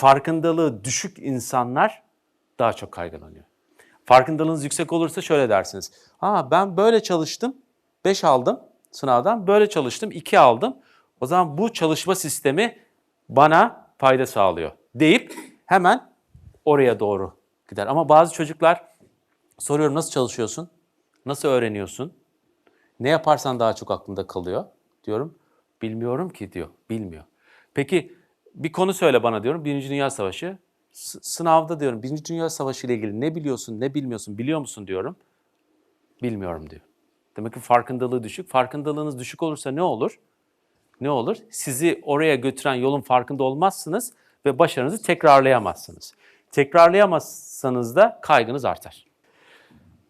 farkındalığı düşük insanlar daha çok kaygılanıyor. Farkındalığınız yüksek olursa şöyle dersiniz. Ha ben böyle çalıştım, 5 aldım sınavdan, böyle çalıştım, 2 aldım. O zaman bu çalışma sistemi bana fayda sağlıyor deyip hemen oraya doğru gider. Ama bazı çocuklar soruyorum nasıl çalışıyorsun? Nasıl öğreniyorsun? Ne yaparsan daha çok aklında kalıyor diyorum. Bilmiyorum ki diyor. Bilmiyor. Peki bir konu söyle bana diyorum. Birinci Dünya Savaşı. S- sınavda diyorum Birinci Dünya Savaşı ile ilgili ne biliyorsun, ne bilmiyorsun, biliyor musun diyorum. Bilmiyorum diyor. Demek ki farkındalığı düşük. Farkındalığınız düşük olursa ne olur? Ne olur? Sizi oraya götüren yolun farkında olmazsınız ve başarınızı tekrarlayamazsınız. Tekrarlayamazsanız da kaygınız artar.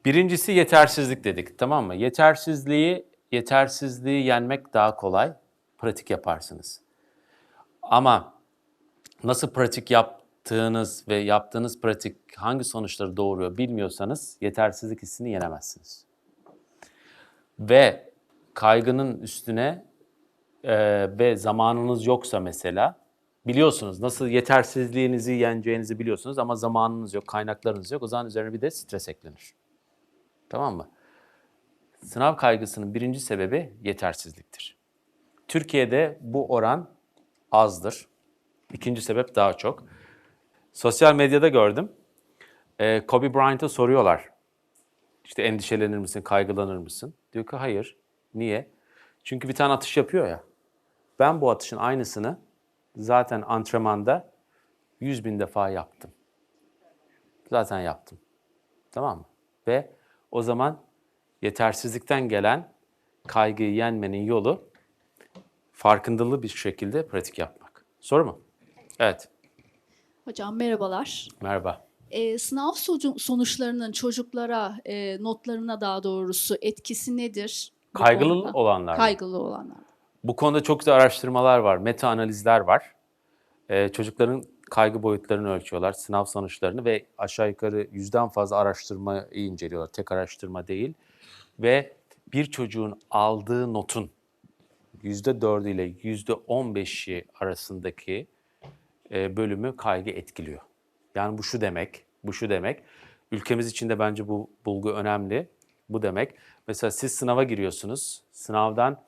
Birincisi yetersizlik dedik tamam mı? Yetersizliği, yetersizliği yenmek daha kolay. Pratik yaparsınız. Ama nasıl pratik yaptığınız ve yaptığınız pratik hangi sonuçları doğuruyor bilmiyorsanız yetersizlik hissini yenemezsiniz. Ve kaygının üstüne e, ve zamanınız yoksa mesela biliyorsunuz nasıl yetersizliğinizi yeneceğinizi biliyorsunuz ama zamanınız yok, kaynaklarınız yok. O zaman üzerine bir de stres eklenir. Tamam mı? Sınav kaygısının birinci sebebi yetersizliktir. Türkiye'de bu oran azdır. İkinci sebep daha çok. Sosyal medyada gördüm. Ee, Kobe Bryant'a soruyorlar. İşte endişelenir misin, kaygılanır mısın? Diyor ki hayır. Niye? Çünkü bir tane atış yapıyor ya. Ben bu atışın aynısını zaten antrenmanda 100 bin defa yaptım. Zaten yaptım. Tamam mı? Ve o zaman yetersizlikten gelen kaygıyı yenmenin yolu farkındalı bir şekilde pratik yapmak. Soru mu? Evet. Hocam merhabalar. Merhaba. Ee, sınav sonuçlarının çocuklara, e, notlarına daha doğrusu etkisi nedir? bu Kaygılı konuda? olanlar? Kaygılı olanlar. Bu konuda çok güzel araştırmalar var, meta analizler var. Ee, çocukların kaygı boyutlarını ölçüyorlar, sınav sonuçlarını ve aşağı yukarı yüzden fazla araştırmayı inceliyorlar. Tek araştırma değil. Ve bir çocuğun aldığı notun yüzde dördü ile yüzde on beşi arasındaki e, bölümü kaygı etkiliyor. Yani bu şu demek, bu şu demek. Ülkemiz için de bence bu bulgu önemli. Bu demek. Mesela siz sınava giriyorsunuz. Sınavdan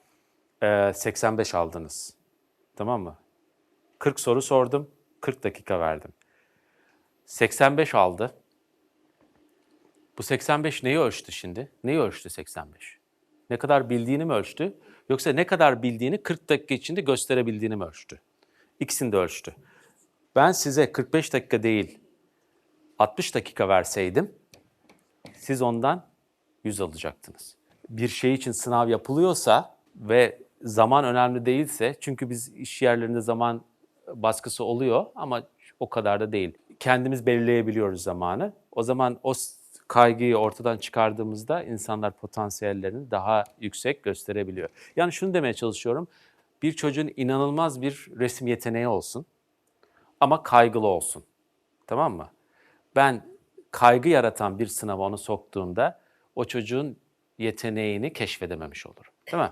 e, 85 aldınız. Tamam mı? 40 soru sordum. 40 dakika verdim. 85 aldı. Bu 85 neyi ölçtü şimdi? Neyi ölçtü 85? Ne kadar bildiğini mi ölçtü? Yoksa ne kadar bildiğini 40 dakika içinde gösterebildiğini mi ölçtü? İkisini de ölçtü. Ben size 45 dakika değil 60 dakika verseydim siz ondan 100 alacaktınız. Bir şey için sınav yapılıyorsa ve zaman önemli değilse çünkü biz iş yerlerinde zaman baskısı oluyor ama o kadar da değil. Kendimiz belirleyebiliyoruz zamanı. O zaman o kaygıyı ortadan çıkardığımızda insanlar potansiyellerini daha yüksek gösterebiliyor. Yani şunu demeye çalışıyorum. Bir çocuğun inanılmaz bir resim yeteneği olsun ama kaygılı olsun. Tamam mı? Ben kaygı yaratan bir sınava onu soktuğumda o çocuğun yeteneğini keşfedememiş olurum. Değil mi?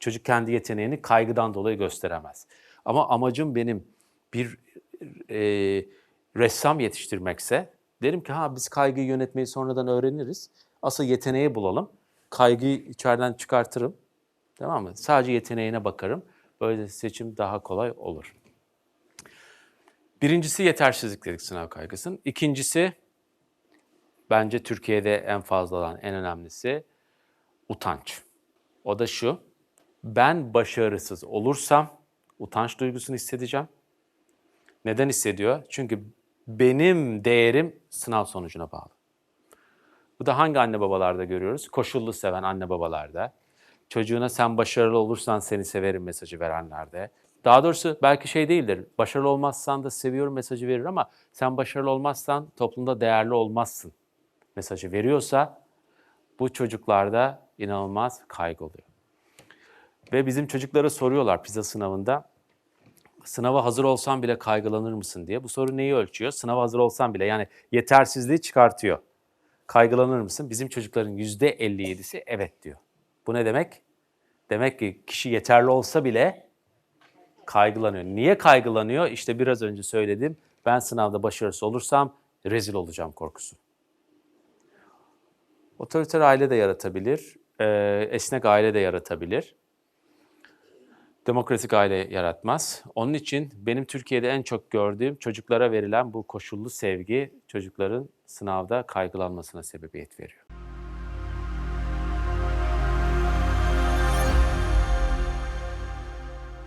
Çocuk kendi yeteneğini kaygıdan dolayı gösteremez. Ama amacım benim bir e, ressam yetiştirmekse derim ki ha biz kaygıyı yönetmeyi sonradan öğreniriz. Asıl yeteneği bulalım. Kaygıyı içeriden çıkartırım. Tamam mı? Sadece yeteneğine bakarım. Böyle seçim daha kolay olur. Birincisi yetersizlik dedik sınav kaygısının. İkincisi bence Türkiye'de en fazla olan en önemlisi utanç. O da şu. Ben başarısız olursam utanç duygusunu hissedeceğim. Neden hissediyor? Çünkü benim değerim sınav sonucuna bağlı. Bu da hangi anne babalarda görüyoruz? Koşullu seven anne babalarda. Çocuğuna sen başarılı olursan seni severim mesajı verenlerde. Daha doğrusu belki şey değildir. Başarılı olmazsan da seviyorum mesajı verir ama sen başarılı olmazsan toplumda değerli olmazsın mesajı veriyorsa bu çocuklarda inanılmaz kaygı oluyor. Ve bizim çocuklara soruyorlar pizza sınavında. Sınava hazır olsan bile kaygılanır mısın diye. Bu soru neyi ölçüyor? Sınava hazır olsan bile yani yetersizliği çıkartıyor. Kaygılanır mısın? Bizim çocukların yüzde 57'si evet diyor. Bu ne demek? Demek ki kişi yeterli olsa bile Kaygılanıyor. Niye kaygılanıyor? İşte biraz önce söyledim. Ben sınavda başarısız olursam rezil olacağım korkusu. Otoriter aile de yaratabilir, e, esnek aile de yaratabilir. Demokratik aile yaratmaz. Onun için benim Türkiye'de en çok gördüğüm çocuklara verilen bu koşullu sevgi çocukların sınavda kaygılanmasına sebebiyet veriyor.